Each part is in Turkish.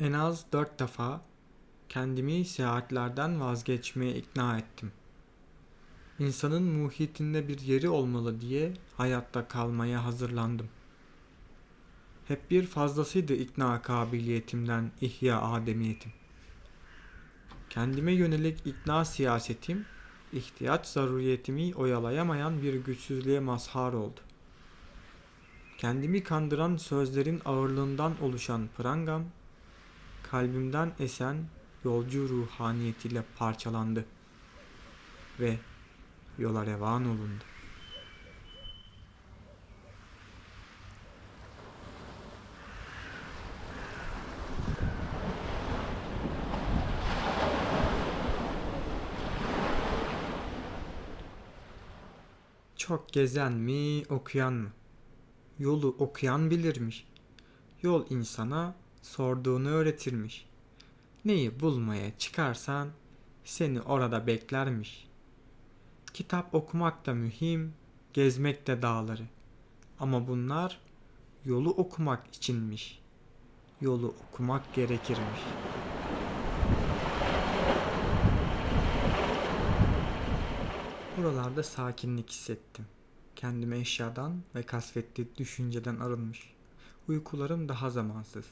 En az dört defa kendimi seyahatlerden vazgeçmeye ikna ettim. İnsanın muhitinde bir yeri olmalı diye hayatta kalmaya hazırlandım. Hep bir fazlasıydı ikna kabiliyetimden ihya ademiyetim. Kendime yönelik ikna siyasetim, ihtiyaç zaruriyetimi oyalayamayan bir güçsüzlüğe mazhar oldu. Kendimi kandıran sözlerin ağırlığından oluşan prangam, kalbimden esen yolcu ruhaniyetiyle parçalandı ve yola revan olundu. Çok gezen mi, okuyan mı? Yolu okuyan bilirmiş. Yol insana sorduğunu öğretirmiş. Neyi bulmaya çıkarsan seni orada beklermiş. Kitap okumak da mühim, gezmek de dağları. Ama bunlar yolu okumak içinmiş. Yolu okumak gerekirmiş. Buralarda sakinlik hissettim. Kendimi eşyadan ve kasvetli düşünceden arınmış. Uykularım daha zamansız.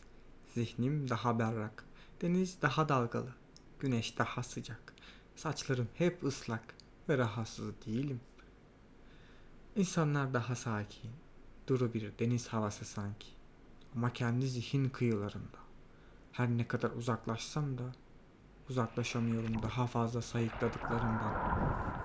Zihnim daha berrak. Deniz daha dalgalı. Güneş daha sıcak. Saçlarım hep ıslak ve rahatsız değilim. İnsanlar daha sakin. Duru bir deniz havası sanki. Ama kendi zihin kıyılarında. Her ne kadar uzaklaşsam da uzaklaşamıyorum daha fazla sayıkladıklarından.